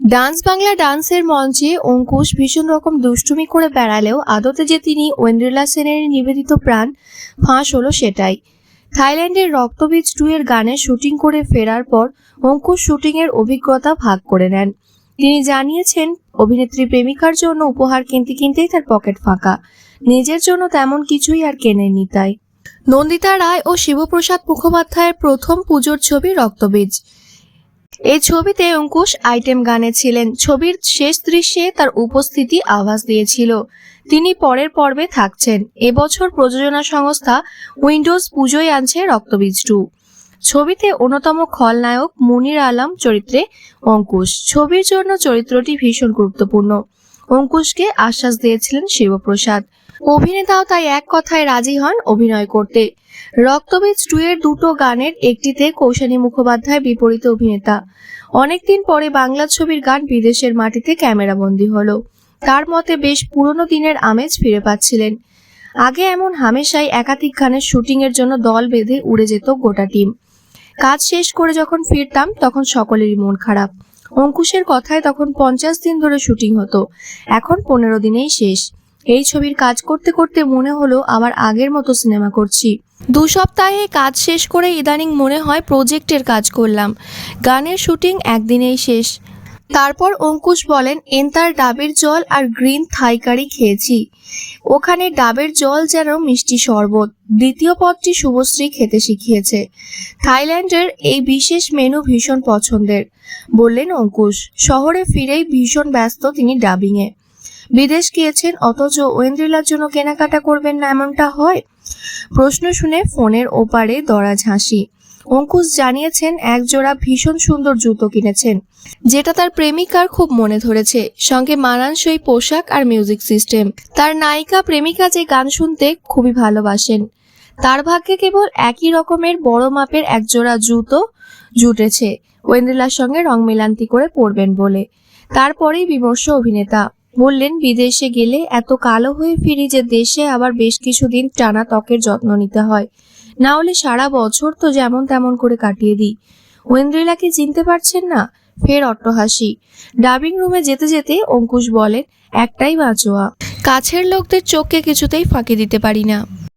Dance Bangla ডান্সের মঞ্চে অঙ্কুশ ভীষণ রকম দুষ্টুমি করে বেড়ালেও আদতে যে তিনি ওয়েন্দ্রিলা সেনের নিবেদিত প্রাণ, ফাঁস হলো সেটাই। থাইল্যান্ডের রক্তবীজ টু এর গানে শুটিং করে ফেরার পর অঙ্কুশ শুটিংয়ের অভিজ্ঞতা ভাগ করে নেন। তিনি জানিয়েছেন, অভিনেত্রী প্রেমিকার জন্য উপহার কিনতে কিনতেই তার পকেট ফাঁকা। নিজের জন্য তেমন কিছুই আর কেনেননি তাই। নন্দিতা রায় ও শিবপ্রসাদ মুখোপাধ্যায়ের প্রথম পুজোর ছবি রক্তবীজ। এই ছবিতে অঙ্কুশ আইটেম গানে ছিলেন। ছবির শেষ দৃশ্যে তার উপস্থিতি আভাস দিয়েছিল। তিনি পরের পর্বে থাকছেন। এবছর প্রযোজনা সংস্থা উইন্ডোজ পুজোয় আনছে রক্তবীজ টু ছবিতে অন্যতম খলনায়ক মুনির আলম চরিত্রে অঙ্কুশ। ছবির জন্য চরিত্রটি ভীষণ গুরুত্বপূর্ণ। অঙ্কুশকে আশ্বাস দিয়েছিলেন শিবপ্রসাদ। অভিনেতাও তাই এক কথায় রাজি হন অভিনয় করতে। রক্তবীজ টু এর দুটো গানের একটিতে কৌশানী মুখোপাধ্যায় বিপরীত অভিনেতা। অনেকদিন পরে বাংলা ছবির গান বিদেশের মাটিতে ক্যামেরাবন্দি হলো। তার মতে বেশ পুরনো দিনের আমেজ ফিরে পাচ্ছিলেন। আগে এমন হামেশাই একাধিক গানের শুটিংয়ের জন্য দল বেঁধে উড়ে যেত গোটা টিম। কাজ শেষ করে যখন ফিরতাম, তখন সকলেরই মন খারাপ। অঙ্কুশের কথায় তখন পঞ্চাশ দিন ধরে শুটিং হতো। এখন পনেরো দিনেই শেষ। এই ছবির কাজ করতে করতে মনে হলো আবার আগের মতো সিনেমা করছি। দু সপ্তাহে কাজ শেষ করে ইদানিং মনে হয় প্রজেক্টের কাজ করলাম। গানের শুটিং একদিনেই শেষ। তারপর অঙ্কুশ বলেন এন্তার ডাবের জল আর গ্রিন থাই কারি খেয়েছি। ওখানে ডাবের জল যেন মিষ্টি শরবত। দ্বিতীয় পদটি শুভশ্রী খেতে শিখিয়েছে। থাইল্যান্ডের এই বিশেষ মেনু ভীষণ পছন্দের, বললেন অঙ্কুশ। শহরে ফিরেই ভীষণ ব্যস্ত তিনি ডাবিংয়ে। বিদেশ গিয়েছেন, অথচ ওয়েন্দ্রিলার জন্য কেনাকাটা করবেন না এমনটা হয়? প্রশ্ন শুনে ফোনের ওপারে দরাজ হাসি অঙ্কুশ জানিয়েছেন এক জোড়া ভীষণ সুন্দর জুতো কিনেছেন, যেটা তার প্রেমিকার খুব মনে ধরেছে, সঙ্গে মানানসই পোশাক আর মিউজিক সিস্টেম। তার নায়িকা প্রেমিকা যে গান শুনতে খুবই ভালোবাসেন। তার ভাগ্যে কেবল একই রকমের বড় মাপের একজোড়া জুতো জুটেছে ওয়েন্দ্রিলার সঙ্গে রং মেলান্তি করে পরবেন বলে। তারপরেই বিমর্ষ অভিনেতা। বললেন, বিদেশে গেলে এত কালো হয়ে ফিরি যে দেশে আবার বেশ কিছুদিন টানা ত্বকের যত্ন নিতে হয়। না হলে সারা বছর তো যেমন তেমন করে কাটিয়ে দিই। ওয়েন্দ্রিলাকে চিনতে পারছেন না? ফের অট্টহাসি। ডাবিং রুমে যেতে যেতে অঙ্কুশ বলেন, একটাই বাঁচোয়া। কাছের লোকদের চোখকে কিছুতেই ফাঁকি দিতে পারি না।